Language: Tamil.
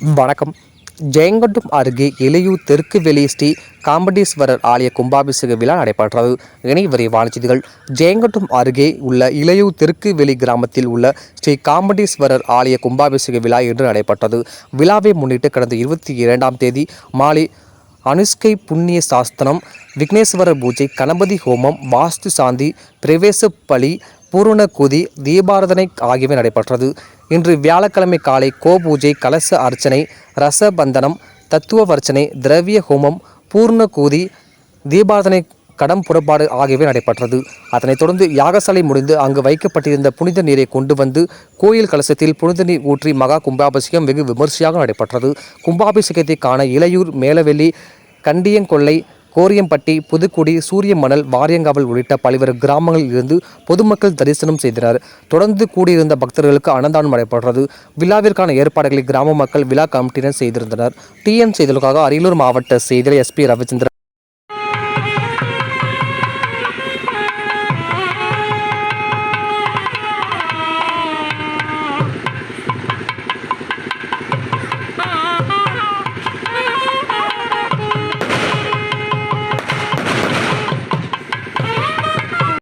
வணக்கம். ஜெயங்கொண்டம் அருகே இளையூர் தெற்கு வெளி ஸ்ரீ காம்படீஸ்வரர் ஆலய கும்பாபிஷேக விழா நடைபெற்றது. இணைவரை விரைவான செய்திகள். ஜெயங்கொண்டம் அருகே உள்ள இளையூர் தெற்கு வெளி கிராமத்தில் உள்ள ஸ்ரீ காம்படீஸ்வரர் ஆலய கும்பாபிஷேக விழா இன்று நடைபெற்றது. விழாவை முன்னிட்டு கடந்த இருபத்தி இரண்டாம் தேதி மாலை அனுஷ்கை புண்ணிய சாஸ்திரம் விக்னேஸ்வரர் பூஜை கணபதி ஹோமம் வாஸ்து சாந்தி பிரவேச பலி பூரண குதி தீபாரதனை ஆகியவை நடைபெற்றது. இன்று வியாழக்கிழமை காலை கோபூஜை கலச அர்ச்சனை ரசபந்தனம் தத்துவ வர்ச்சனை திரவிய ஹோமம் பூர்ண கூதி தீபாரதனை கடம் புறப்பாடு ஆகியவை நடைபெற்றது. அதனைத் தொடர்ந்து யாகசாலை முடிந்து அங்கு வைக்கப்பட்டிருந்த புனித நீரை கொண்டு வந்து கோயில் கலசத்தில் புனித நீர் ஊற்றி மகா கும்பாபிஷேகம் வெகு விமர்சையாக நடைபெற்றது. கும்பாபிஷேகத்தை காண இளையூர் மேலவெள்ளி கண்டியங்கொல்லை கோரியம்பட்டி புதுக்குடி சூரியமணல் வாரியங்காவல் உள்ளிட்ட பல்வேறு கிராமங்களில் இருந்து பொதுமக்கள் தரிசனம் செய்தனர். தொடர்ந்து கூடியிருந்த பக்தர்களுக்கு அன்னதானம் நடைபெற்றது விழாவிற்கான ஏற்பாடுகளை கிராம மக்கள் விழா கமிட்டியினர் செய்திருந்தனர். டிஎன் செய்திகளுக்காக அரியலூர் மாவட்ட செய்தியாளர் எஸ்பி ரவிச்சந்திரன்.